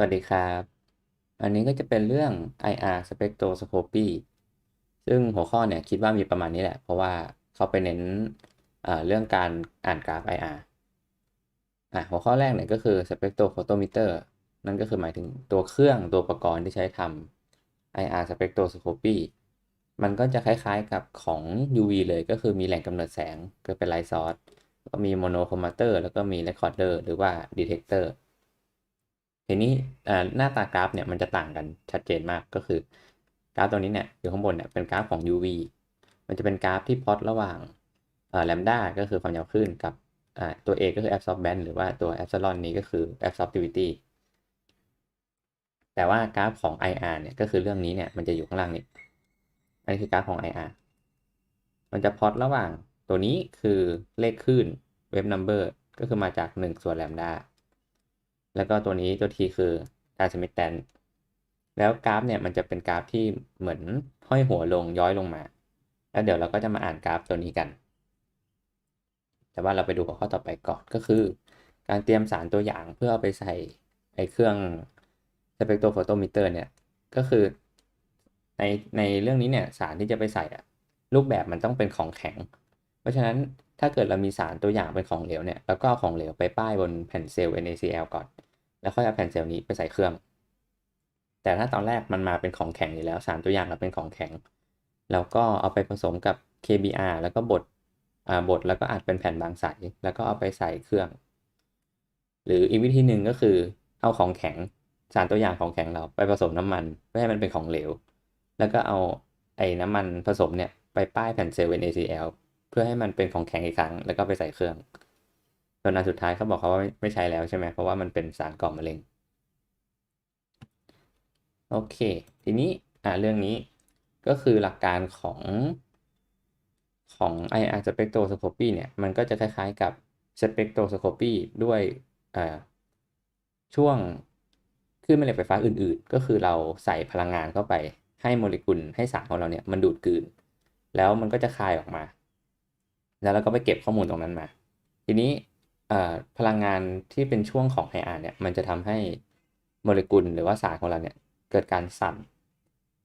สวัสดีครับ อันนี้ก็จะเป็นเรื่อง IR spectroscopy ซึ่งหัวข้อเนี่ยคิดว่ามีประมาณนี้แหละ เพราะว่าเขาไปเน้นเเรื่องการอ่านกราฟ IR อะหัวข้อแรกเนี่ยก็คือ spectrophotometer นั่นก็คือหมายถึงตัวเครื่องตัวอุปกรณ์ที่ใช้ทำ IR spectroscopy มันก็จะคล้ายๆกับของ UV เลยก็คือมีแหล่งกำเนิดแสงก็เป็น light source ก็มี monochromator แล้วก็มี recorder หรือว่า detector ทีนี้อ่าหน้าตากราฟเนี่ยมันจะต่างกันชัดเจนมากก็คือกราฟตัวนี้เนี่ยอยู่ข้างบนเนี่ยเป็นกราฟของ UV มันจะเป็นกราฟที่พอตระหว่างแลมด้าก็คือความยาวคลื่นกับตัว A ก็คือ absorbance หรือว่าตัว epsilon นี้ก็คือ absorptivity แต่ว่ากราฟของ IR เนี่ยก็คือเรื่องนี้เนี่ยมันจะอยู่ข้างล่างนี้ อันนี้คือกราฟของ IR มันจะพอตระหว่างตัวนี้คือเลขคลื่น wave number ก็คือมาจาก 1 ส่วนแลมด้า แล้วก็ตัวนี้ตัวทีคือการสมิธแตนแล้วกราฟเนี่ยมันจะเป็นกราฟที่เหมือนห้อยหัวลงย้อยลงมา แล้วเดี๋ยวเราก็จะมาอ่านกราฟตัวนี้กัน แต่ว่าเราไปดูหัวข้อต่อไปก่อนก็คือ การเตรียมสารตัวอย่างเพื่อเอาไปใส่ไอเครื่อง spectrophotometer เนี่ยก็คือในในเรื่องนี้เนี่ยสารที่จะไปใส่อะรูปแบบมันต้องเป็นของแข็ง เพราะฉะนั้นถ้าเกิดเรามีสารตัวอย่างเป็นของเหลวเนี่ยแล้วก็เอาของเหลวไปป้ายบนแผ่นเซลล์ NaCl ก่อน แล้วค่อยเอาแผ่นเซลล์นี้ไปใส่เครื่อง แต่ถ้าตอนแรกมันมาเป็นของแข็งอยู่แล้วสารตัวอย่างเราเป็นของแข็ง แล้วก็เอาไปผสมกับ KBr แล้วก็บดบดแล้วก็อัดเป็นแผ่นบางใสแล้วก็เอาไปใส่เครื่อง หรืออีกวิธีหนึ่งก็คือเอาของแข็งสารตัวอย่างของแข็งเราไปผสมน้ำมันเพื่อให้มันเป็นของเหลว แล้วก็เอาไอ้น้ำมันผสมเนี่ยไปป้ายแผ่นเซลล์ NaCl เพื่อให้มันเป็นของแข็งอีกครั้ง แล้วก็ไปใส่เครื่อง จนอันสุดท้ายเขาบอกเขาว่าไม่ใช้แล้วใช่ไหมเพราะว่ามันเป็นสารก่อมะเร็ง โอเค ทีนี้อ่าเรื่องนี้ก็คือหลักการของของ IR spectroscopy เนี่ยมันก็จะคล้ายๆกับ spectroscopy ด้วยช่วงคลื่นแม่เหล็กไฟฟ้าอื่นๆ ก็คือเราใส่พลังงานเข้าไปให้โมเลกุลให้สารของเราเนี่ยมันดูดกลืน แล้วมันก็จะคายออกมา แล้วเราก็ไปเก็บข้อมูลตรงนั้นมา ทีนี้ พลังงานที่เป็นช่วงของ IR เนี่ยมันจะทำให้โมเลกุลหรือว่าสารของเราเนี่ยเกิดการสั่น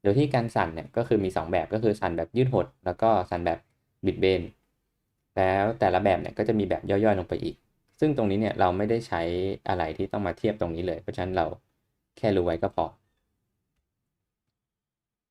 โดยที่การสั่นเนี่ยก็คือมี 2 แบบก็คือสั่นแบบยืดหด แล้วก็สั่นแบบบิดเบน แล้วแต่ละแบบเนี่ยก็จะมีแบบย่อยๆลงไปอีก ซึ่งตรงนี้เนี่ยเราไม่ได้ใช้อะไรที่ต้องมาเทียบตรงนี้เลย เพราะฉะนั้นเราแค่รู้ไว้ก็พอ